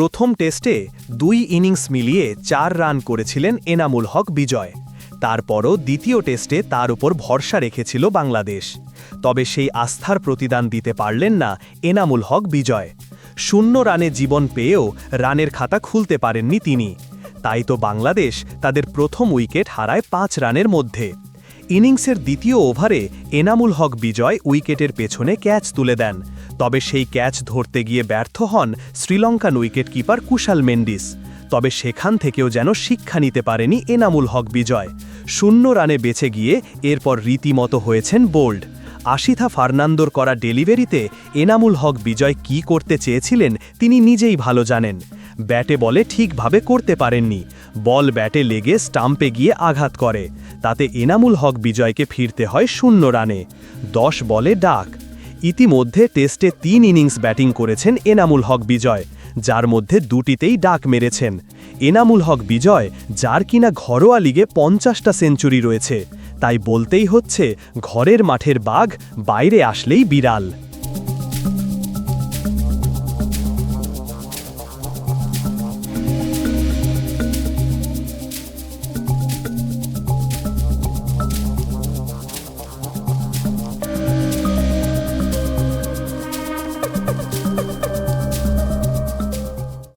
প্রথম টেস্টে দুই ইনিংস মিলিয়ে চার রান করেছিলেন এনামুল হক বিজয়। তারপরও দ্বিতীয় টেস্টে তার উপর ভরসা রেখেছিল বাংলাদেশ। তবে সেই আস্থার প্রতিদান দিতে পারলেন না এনামুল হক বিজয়। শূন্য রানে জীবন পেয়েও রানের খাতা খুলতে পারেননি তিনি। তাই তো বাংলাদেশ তাদের প্রথম উইকেট হারায় পাঁচ রানের মধ্যে। ইনিংসের দ্বিতীয় ওভারে এনামুল হক বিজয় উইকেটের পেছনে ক্যাচ তুলে দেন। তবে সেই ক্যাচ ধরতে গিয়ে ব্যর্থ হন শ্রীলঙ্কান উইকেট কিপার কুশাল মেন্ডিস। তবে সেখান থেকেও যেন শিক্ষা নিতে পারেনি এনামুল হক বিজয়। শূন্য রানে বেঁচে গিয়ে এরপর রীতিমতো হয়েছেন বোল্ড। আশিথা ফার্নান্দোর করা ডেলিভারিতে এনামুল হক বিজয় কি করতে চেয়েছিলেন তিনি নিজেই ভালো জানেন। ব্যাটে বলে ঠিকভাবে করতে পারেননি। বল ব্যাটে লেগে স্টাম্পে গিয়ে আঘাত করে। তাতে এনামুল হক বিজয়কে ফিরতে হয় শূন্য রানে। দশ বলে ডাক। ইতিমধ্যে টেস্টে তিন ইনিংস ব্যাটিং করেছেন এনামুল হক বিজয়, যার মধ্যে দুটিতেই ডাক মেরেছেন। এনামুল হক বিজয়, যার কিনা ঘরোয়া লিগে পঞ্চাশটা সেঞ্চুরি রয়েছে, তাই বলতেই হচ্ছে ঘরের মাঠের বাঘ বাইরে আসলেই বিড়াল।